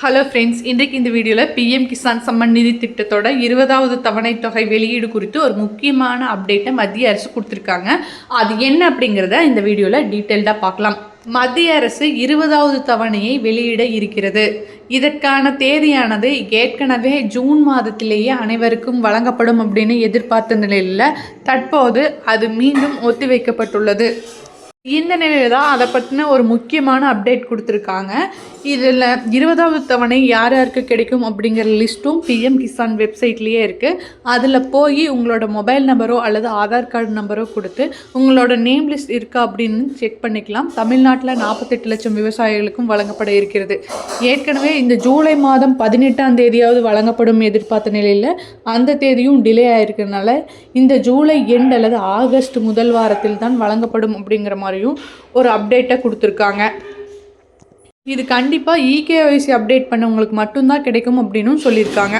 Hello friends இன்றைக்கு இந்த வீடியோவில் பிஎம் கிசான் சம்மன் நிதி திட்டத்தோட இருபதாவது தவணை தொகை வெளியீடு குறித்து ஒரு முக்கியமான அப்டேட்டை மத்திய அரசு கொடுத்துருக்காங்க. அது என்ன அப்படிங்கிறத இந்த வீடியோவில் டீட்டெயில்டாக பார்க்கலாம். மத்திய அரசு இருபதாவது தவணையை வெளியிட இருக்கிறது. இதற்கான தேதியானது ஏற்கனவே ஜூன் மாதத்திலேயே அனைவருக்கும் வழங்கப்படும் அப்படின்னு எதிர்பார்த்த நிலையில் தற்போது அது மீண்டும் ஒத்திவைக்கப்பட்டுள்ளது. இந்த நிலையில் தான் அதை பற்றின ஒரு முக்கியமான அப்டேட் கொடுத்துருக்காங்க. இதில் இருபதாவது தவணை யார் யாருக்கு கிடைக்கும் அப்படிங்கிற லிஸ்ட்டும் பிஎம் கிசான் வெப்சைட்லேயே இருக்குது அதில் போய் உங்களோட மொபைல் நம்பரோ அல்லது ஆதார் கார்டு நம்பரோ கொடுத்து உங்களோட நேம் லிஸ்ட் இருக்கா அப்படின்னு செக் பண்ணிக்கலாம். தமிழ்நாட்டில் நாற்பத்தெட்டு லட்சம் விவசாயிகளுக்கும் வழங்கப்பட இருக்கிறது. ஏற்கனவே இந்த ஜூலை மாதம் பதினெட்டாம் தேதியாவது வழங்கப்படும் எதிர்பார்த்த நிலையில் அந்த தேதியும் டிலே ஆகிருக்கிறதுனால இந்த ஜூலை எண்ட் அல்லது ஆகஸ்ட் முதல் வாரத்தில் தான் வழங்கப்படும் அப்படிங்கிற மாதிரி மாதிரியும் ஒரு அப்டேட்டை கொடுத்துருக்காங்க. இது கண்டிப்பாக இகேஒய்சி அப்டேட் பண்ணவங்களுக்கு மட்டும்தான் கிடைக்கும் அப்படின்னும் சொல்லியிருக்காங்க.